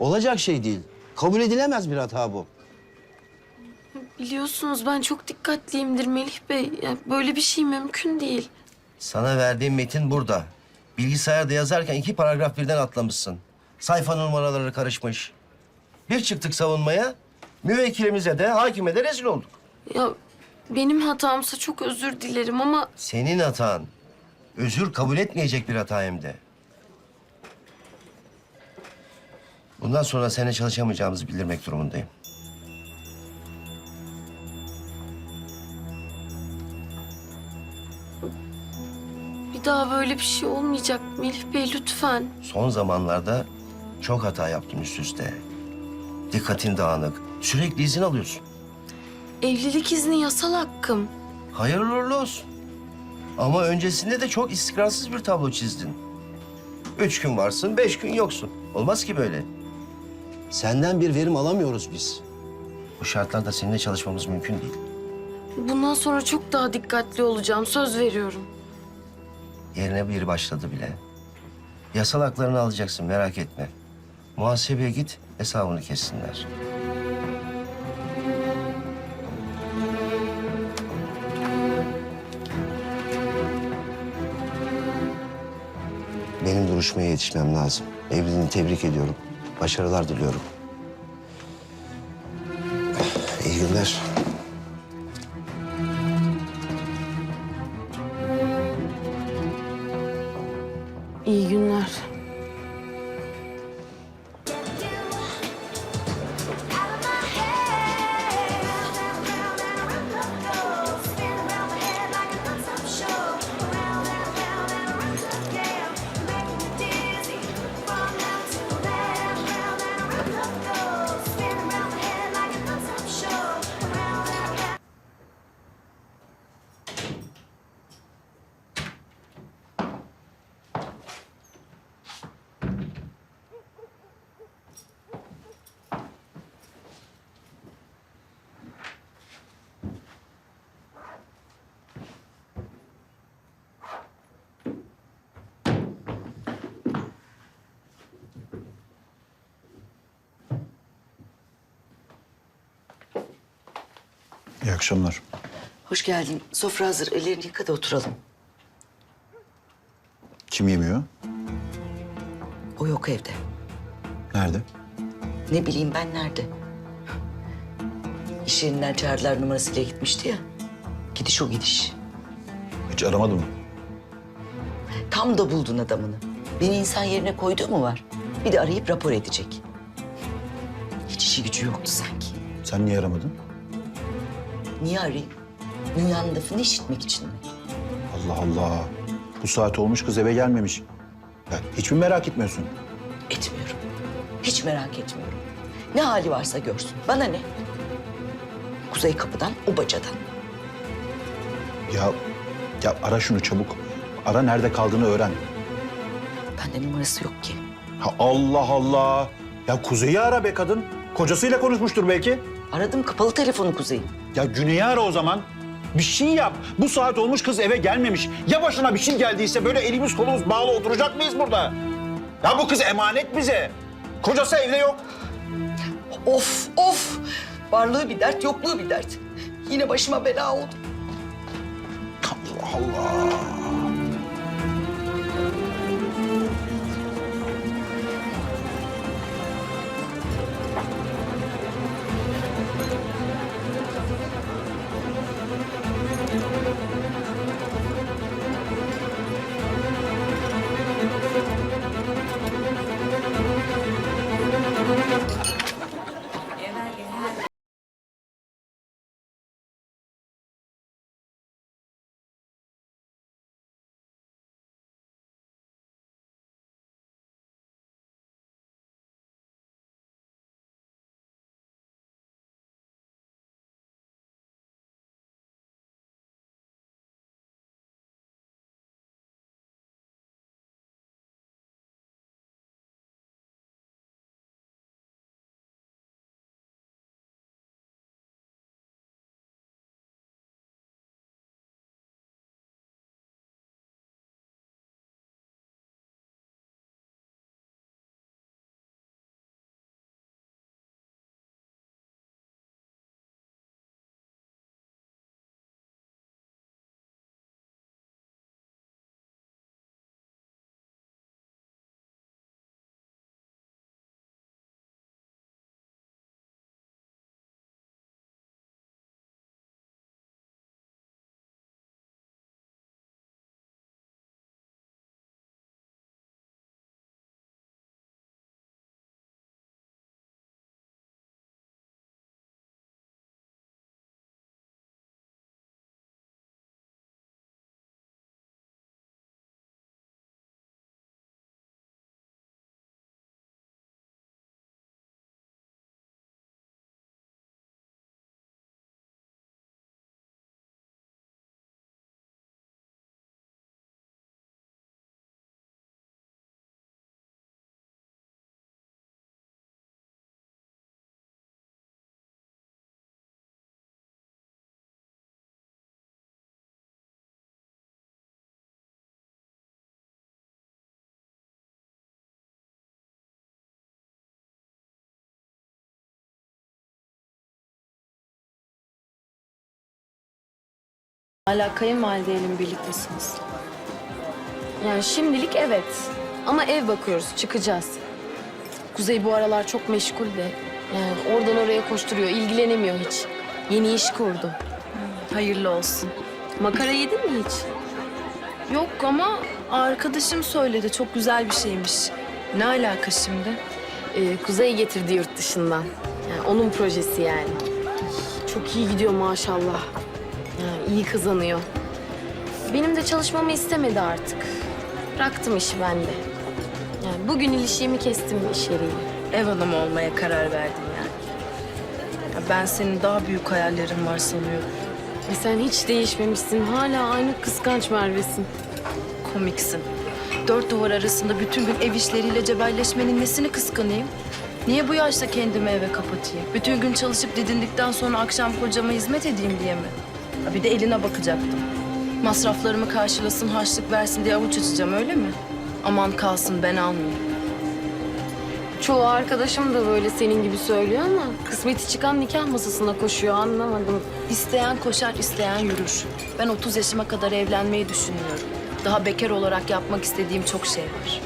Olacak şey değil. Kabul edilemez bir hata bu. Biliyorsunuz ben çok dikkatliyimdir Melih Bey. Yani böyle bir şey mümkün değil. Sana verdiğim metin burada. Bilgisayarda yazarken iki paragraf birden atlamışsın. Sayfa numaraları karışmış. Bir çıktık savunmaya, müvekkilimize de hakime de rezil olduk. Ya benim hatamsa çok özür dilerim ama Senin hatan. Özür kabul etmeyecek bir hata hem de. Bundan sonra seninle çalışamayacağımızı bildirmek durumundayım. bir daha böyle bir şey olmayacak Melih Bey lütfen. Son zamanlarda çok hata yaptın üst üste. Dikkatin dağınık. Sürekli izin alıyorsun. Evlilik izni yasal hakkım. Hayırlı uğurlu olsun. Ama öncesinde de çok istikrarsız bir tablo çizdin. Üç gün varsın, beş gün yoksun. Olmaz ki böyle. Senden bir verim alamıyoruz biz. Bu şartlarda seninle çalışmamız mümkün değil. Bundan sonra çok daha dikkatli olacağım söz veriyorum. Yerine biri başladı bile. Yasal haklarını alacaksın, merak etme. Muhasebeye git, hesabını kessinler. Benim duruşmaya yetişmem lazım. Evliliğini tebrik ediyorum. Başarılar diliyorum. İyi günler. İyi günler. İyi akşamlar. Hoş geldin. Sofra hazır. Ellerini yıka da oturalım. Kim yemiyor? O yok evde. Nerede? Ne bileyim ben nerede? İş yerinden çağırdılar numarasıyla gitmişti ya. Gidiş o gidiş. Hiç aramadı mı? Tam da buldun adamını. Beni insan yerine koyduğu mu var? Bir de arayıp rapor edecek. Hiç işi gücü yoktu sanki. Sen niye aramadın? Niye arayayım? Dünyanın lafını işitmek için mi? Allah Allah. Bu saat olmuş kız eve gelmemiş. Ya hiç mi merak etmiyorsun? Etmiyorum. Hiç merak etmiyorum. Ne hali varsa görsün. Bana ne? Kuzey kapıdan, o bacadan. Ya ya ara şunu çabuk. Ara nerede kaldığını öğren. Bende numarası yok ki. Ha Allah Allah. Ya Kuzey'i ara be kadın. Kocasıyla konuşmuştur belki. Aradım kapalı telefonu Kuzey'in. Ya Güney'i ara o zaman. Bir şey yap. Bu saat olmuş kız eve gelmemiş. Ya başına bir şey geldiyse böyle elimiz kolumuz bağlı oturacak mıyız burada? Ya bu kız emanet bize. Kocası evde yok. Of of. Varlığı bir dert, yokluğu bir dert. Yine başıma bela oldu. Allah Allah. Hala kayınvalideyle mi birliktesiniz? Yani şimdilik evet. Ama ev bakıyoruz, çıkacağız. Kuzey bu aralar çok meşgul de. Yani oradan oraya koşturuyor, ilgilenemiyor hiç. Yeni iş kurdu. Hayırlı olsun. Makara yedin mi hiç? Yok ama arkadaşım söyledi. Çok güzel bir şeymiş. Ne alaka şimdi? Ee, Kuzey getirdi yurt dışından. Yani onun projesi yani. Çok iyi gidiyor maşallah. İyi kazanıyor. Benim de çalışmamı istemedi artık. Bıraktım işi ben de. Yani bugün ilişiğimi kestim iş yeriyle. Ev hanımı olmaya karar verdin yani. Ya ben senin daha büyük hayallerin var sanıyorum. E sen hiç değişmemişsin. Hala aynı kıskanç Merve'sin. Komiksin. Dört duvar arasında bütün gün ev işleriyle cebelleşmenin nesini kıskanayım? Niye bu yaşta kendimi eve kapatayım? Bütün gün çalışıp didindikten sonra akşam kocama hizmet edeyim diye mi? Ha bir de eline bakacaktım. Masraflarımı karşılasın, harçlık versin diye avuç açacağım öyle mi? Aman kalsın ben almayayım. Çoğu arkadaşım da böyle senin gibi söylüyor ama kısmeti çıkan nikah masasına koşuyor anlamadım. İsteyen koşar, isteyen yürür. Ben 30 yaşıma kadar evlenmeyi düşünüyorum. Daha bekar olarak yapmak istediğim çok şey var.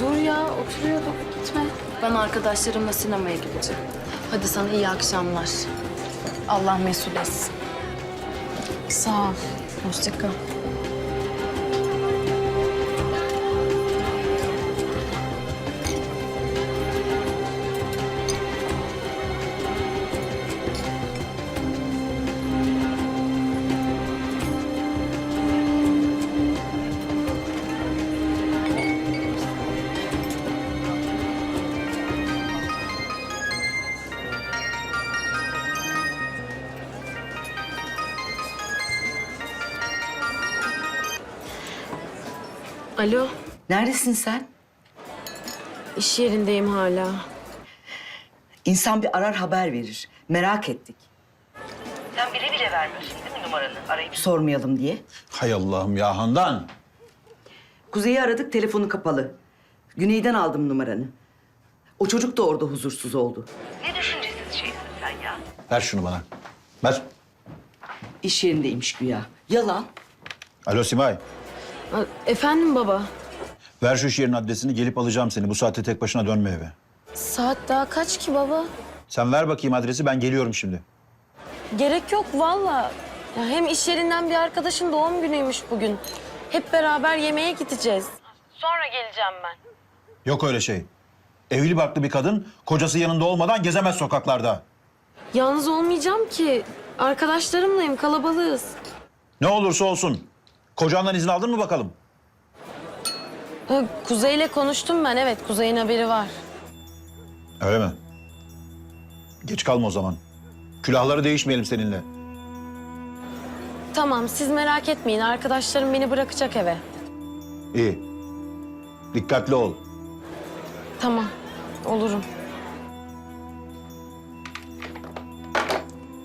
Dur ya oturuyorduk gitme. Ben arkadaşlarımla sinemaya gideceğim. Hadi sana iyi akşamlar. Allah mesul etsin. Sağ ol. Hoşça kal. Alo Neredesin sen? iş yerindeyim hala. İnsan bir arar haber verir. Merak ettik. Sen bile bile vermiyorsun değil mi numaranı? Arayıp sormayalım diye. Hay Allah'ım ya Handan. Kuzey'i aradık, telefonu kapalı. Güney'den aldım numaranı. O çocuk da orada huzursuz oldu. Ver şunu bana. Ver. İş yerindeymiş güya. Yalan. Alo Simay. Efendim baba. Ver şu iş yerinin adresini gelip alacağım seni. Bu saatte tek başına dönme eve. Saat daha kaç ki baba? Sen ver bakayım adresi ben geliyorum şimdi. Gerek yok valla. Ya hem iş yerinden bir arkadaşın doğum günüymüş bugün. Hep beraber yemeğe gideceğiz. Sonra geleceğim ben. Yok öyle şey. Evli barklı bir kadın kocası yanında olmadan gezemez sokaklarda. Yalnız olmayacağım ki. Arkadaşlarımlayım, kalabalığız. Ne olursa olsun. Kocandan izin aldın mı bakalım? Ha, Kuzey'le konuştum ben, evet. Kuzey'in haberi var. Öyle mi? Geç kalma o zaman. Külahları değişmeyelim seninle. Tamam, siz merak etmeyin. Arkadaşlarım beni bırakacak eve. İyi. Dikkatli ol. Tamam, olurum.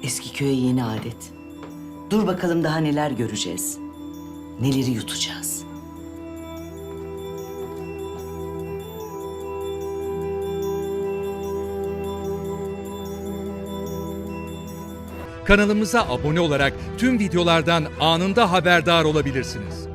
Eski köye yeni adet. Dur bakalım daha neler göreceğiz. Neleri yutacağız. Kanalımıza abone olarak tüm videolardan anında haberdar olabilirsiniz.